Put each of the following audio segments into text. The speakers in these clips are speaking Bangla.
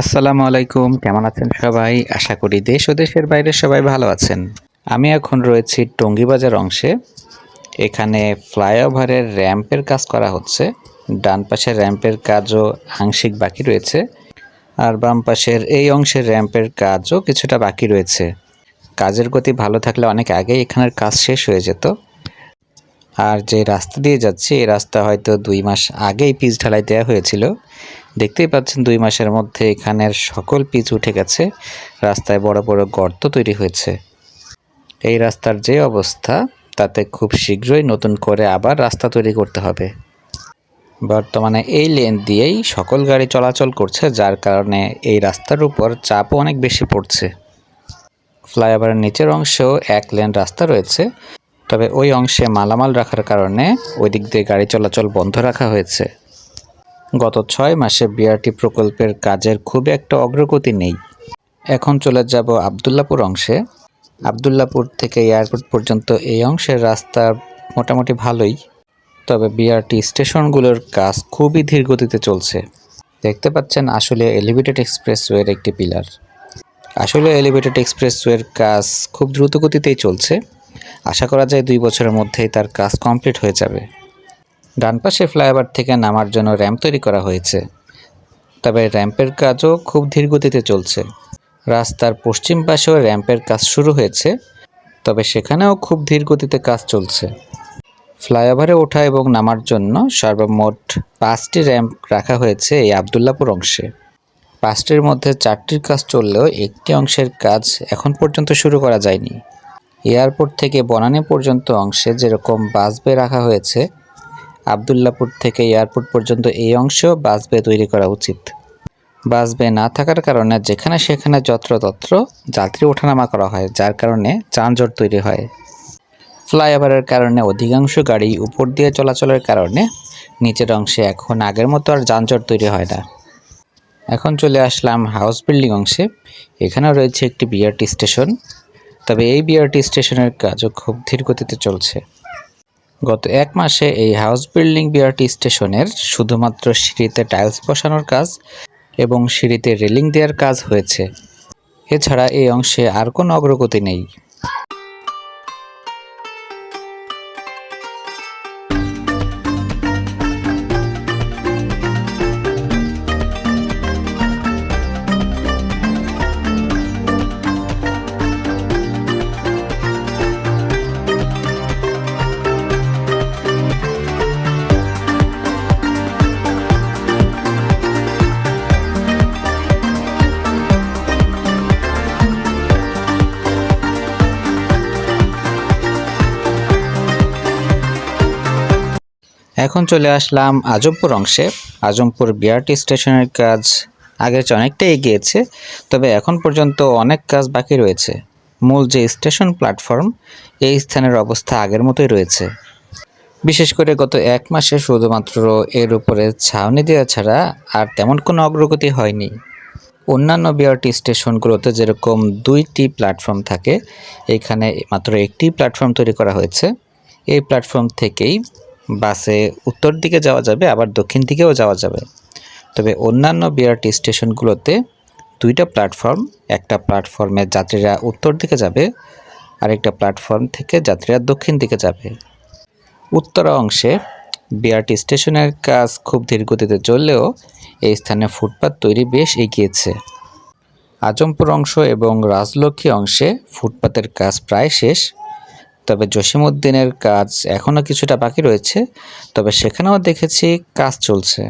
আসসালামু আলাইকুম, কেমন আছেন সবাই? আশা করি দেশ ও দেশের বাইরে সবাই ভালো আছেন। আমি এখন রয়েছি টঙ্গিবাজার অংশে। এখানে ফ্লাইওভারের র্যাম্পের কাজ করা হচ্ছে। ডান পাশের র্যাম্পের কাজও আংশিক বাকি রয়েছে। আর বাম পাশের এই অংশের র্যাম্পের কাজও কিছুটা বাকি রয়েছে। কাজের গতি ভালো থাকলে অনেক আগেই এখানের কাজ শেষ হয়ে যেত। আর যে রাস্তা দিয়ে যাচ্ছি, এই রাস্তা হয়তো দুই মাস আগেই পিচ ঢালাই দেওয়া হয়েছিল। দেখতেই পাচ্ছেন দুই মাসের মধ্যে এখানের সকল পিচ উঠে গেছে। রাস্তায় বড় বড় গর্ত তৈরি হয়েছে। এই রাস্তার যে অবস্থা, তাতে খুব শীঘ্রই নতুন করে আবার রাস্তা তৈরি করতে হবে। বর্তমানে এই লেন দিয়েই সকল গাড়ি চলাচল করছে, যার কারণে এই রাস্তার উপর চাপও অনেক বেশি পড়ছে। ফ্লাইওভারের নিচের অংশেও এক লেন রাস্তা রয়েছে, তবে ওই অংশে মালামাল রাখার কারণে ওই দিক দিয়ে গাড়ি চলাচল বন্ধ রাখা হয়েছে। গত ছয় মাসে বিআরটি প্রকল্পের কাজের খুব একটা অগ্রগতি নেই। এখন চলে যাব আবদুল্লাপুর অংশে। আবদুল্লাপুর থেকে এয়ারপোর্ট পর্যন্ত এই অংশের রাস্তা মোটামুটি ভালোই। তবে বিআরটি স্টেশনগুলোর কাজ খুবই ধীর গতিতে চলছে। দেখতে পাচ্ছেন আসলে এলিভেটেড এক্সপ্রেসওয়ের একটি পিলার। আসলে এলিভেটেড এক্সপ্রেসওয়ের কাজ খুব দ্রুত গতিতেই চলছে। আশা করা যায় দুই বছরের মধ্যেই তার কাজ কমপ্লিট হয়ে যাবে। ডান পাশে ফ্লাইওভার থেকে নামার জন্য র্যাম্প তৈরি করা হয়েছে। তবে র্যাম্পের কাজও খুব ধীর গতিতে চলছে। রাস্তার পশ্চিম পাশেও র্যাম্পের কাজ শুরু হয়েছে, তবে সেখানেও খুব ধীর গতিতে কাজ চলছে। ফ্লাইওভারে ওঠা এবং নামার জন্য সর্বমোট পাঁচটি র্যাম্প রাখা হয়েছে এই আবদুল্লাপুর অংশে। পাঁচটির মধ্যে চারটির কাজ চললেও একটি অংশের কাজ এখন পর্যন্ত শুরু করা যায়নি। এয়ারপোর্ট থেকে বনানী পর্যন্ত অংশে যেরকম বাস বে রাখা হয়েছে আবদুল্লাপুর থেকে এয়ারপোর্ট পর্যন্ত এই অংশ বাস বে তৈরি করা উচিত। বাস বে না থাকার কারণে যেখানে সেখানে যত্রতত্র যাত্রী ওঠানামা করা হয়, যার কারণে যানজট তৈরি হয়। ফ্লাইওভারের কারণে অধিকাংশ গাড়ি উপর দিয়ে চলাচলের কারণে নিচের অংশে এখন আগের মতো আর যানজট তৈরি হয় না। এখন চলে আসলাম হাউস বিল্ডিং অংশে। এখানেও রয়েছে একটি বিআরটি স্টেশন। তবে এই বিআরটি স্টেশনের কাজও খুব ধীর গতিতে চলছে। গত এক মাসে এই হাউস বিল্ডিং বিআরটি স্টেশনের শুধুমাত্র সিঁড়িতে টাইলস বসানোর কাজ এবং সিঁড়িতে রেলিং দেওয়ার কাজ হয়েছে। এছাড়া এই অংশে আর কোনো অগ্রগতি নেই। এখন চলে আসলাম আজমপুর অংশে। আজমপুর বিআরটি স্টেশনের কাজ আগের চেয়ে অনেকটা এগিয়েছে, তবে এখন পর্যন্ত অনেক কাজ বাকি রয়েছে। মূল যে স্টেশন প্ল্যাটফর্ম, এই স্থানের অবস্থা আগের মতোই রয়েছে। বিশেষ করে গত এক মাসে শুধুমাত্র এর উপরে ছাউনি দেওয়া ছাড়া আর তেমন কোনো অগ্রগতি হয়নি। অন্যান্য বিআরটি স্টেশনগুলোতে যেরকম দুইটি প্ল্যাটফর্ম থাকে, এখানে মাত্র একটি প্ল্যাটফর্ম তৈরি করা হয়েছে। এই প্ল্যাটফর্ম থেকেই বাসে উত্তর দিকে যাওয়া যাবে, আবার দক্ষিণ দিকেও যাওয়া যাবে। তবে অন্যান্য বিআরটি স্টেশনগুলোতে দুইটা প্ল্যাটফর্ম, একটা প্ল্যাটফর্মে যাত্রীরা উত্তর দিকে যাবে, আরেকটা প্ল্যাটফর্ম থেকে যাত্রীরা দক্ষিণ দিকে যাবে। উত্তরা অংশে বিআরটি স্টেশনের কাজ খুব ধীর গতিতে চললেও এই স্থানে ফুটপাত তৈরি বেশ এগিয়েছে। আজমপুর অংশ এবং রাজলক্ষ্মী অংশে ফুটপাতের কাজ প্রায় শেষ। তবে জসিমউদ্দিনের কাজ এখনও কিছুটা বাকি রয়েছে তবে সেখানেও দেখেছি কাজ চলছে।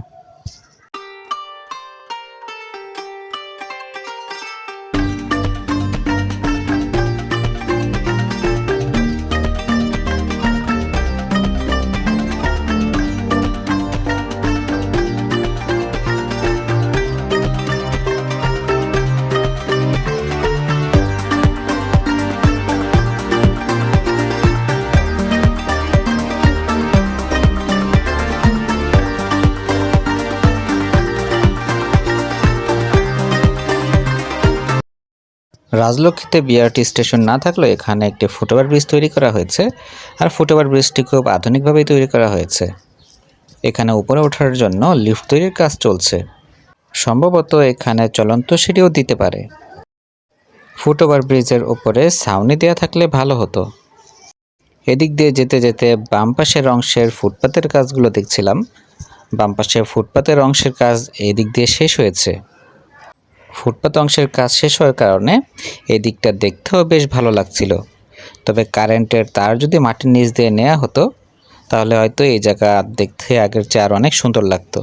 রাজলক্ষ্মীতে বিআরটি স্টেশন না থাকলেও এখানে একটি ফুটওভার ব্রিজ তৈরি করা হয়েছে, আর ফুটওভার ব্রিজটি খুব আধুনিকভাবেই তৈরি করা হয়েছে। এখানে উপরে ওঠার জন্য লিফট তৈরির কাজ চলছে। সম্ভবত এখানে চলন্ত সিঁড়িও দিতে পারে। ফুটওভার ব্রিজের ওপরে ছাউনি দেওয়া থাকলে ভালো হতো। এদিক দিয়ে যেতে যেতে বাম পাশের অংশের ফুটপাতের কাজগুলো দেখছিলাম। বাম পাশের ফুটপাতের অংশের কাজ এদিক দিয়ে শেষ হয়েছে। ফুটপাত অংশের কাজ শেষ হওয়ার কারণে এই দিকটা দেখতেও বেশ ভালো লাগছিল। তবে কারেন্টের তার যদি মাটির নিচ দিয়ে নেওয়া হতো, তাহলে হয়তো এই জায়গা দেখতে আগের চেয়ে আর অনেক সুন্দর লাগতো।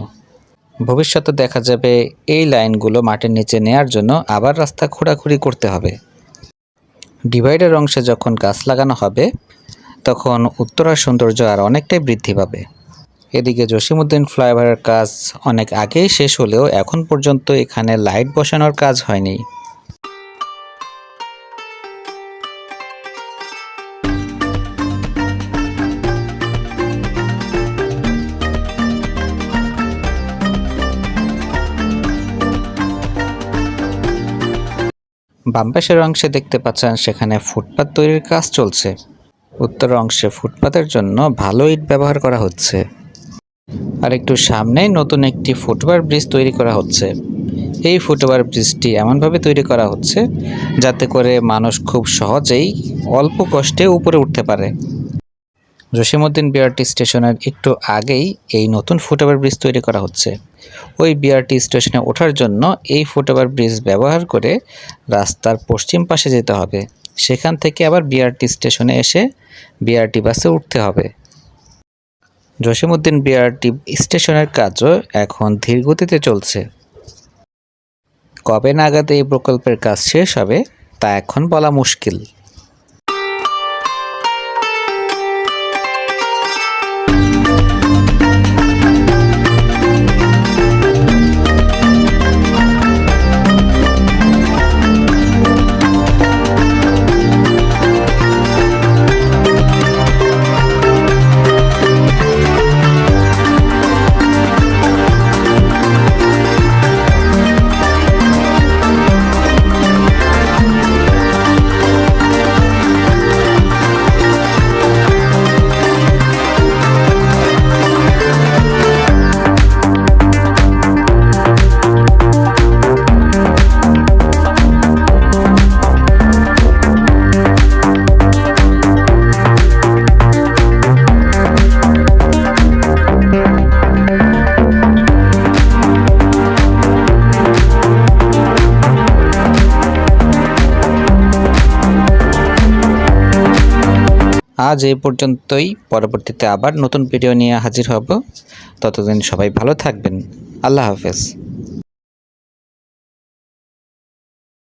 ভবিষ্যতে দেখা যাবে এই লাইনগুলো মাটির নিচে নেয়ার জন্য আবার রাস্তা খোঁড়াখুড়ি করতে হবে। ডিভাইডার অংশে যখন গাছ লাগানো হবে, তখন উত্তরার সৌন্দর্য আর অনেকটাই বৃদ্ধি পাবে। এদিকে জসিমউদ্দিন ফ্লাইওভারের কাজ অনেক আগেই শেষ হলেও এখন পর্যন্ত এখানে লাইট বসানোর কাজ হয়নি। বাম পাশের অংশে দেখতে পাচ্ছেন সেখানে ফুটপাত তৈরির কাজ চলছে। উত্তর অংশে ফুটপাতের জন্য ভালো ইট ব্যবহার করা হচ্ছে। আর একটু সামনেই নতুন একটি ফুটওভার ব্রিজ তৈরি করা হচ্ছে। এই ফুটওভার ব্রিজটি এমনভাবে তৈরি করা হচ্ছে যাতে করে মানুষ খুব সহজেই অল্প কষ্টে উপরে উঠতে পারে। জসিমউদ্দিন বিআরটি স্টেশনের একটু আগেই এই নতুন ফুটওভার ব্রিজ তৈরি করা হচ্ছে। ওই বিআরটি স্টেশনে ওঠার জন্য এই ফুটওভার ব্রিজ ব্যবহার করে রাস্তার পশ্চিম পাশে যেতে হবে। সেখান থেকে আবার বিআরটি স্টেশনে এসে বিআরটি বাসে উঠতে হবে। জসিমউদ্দিন বিআরটি স্টেশনের কাজও এখন ধীর গতিতে চলছে। কবে নাগাদ এই প্রকল্পের কাজ শেষ হবে, তা এখন বলা মুশকিল। আজ এই পর্যন্তই। পরবর্তীতে আবার নতুন ভিডিও নিয়ে হাজির হব। ততদিন সবাই ভালো থাকবেন। আল্লাহ হাফেজ।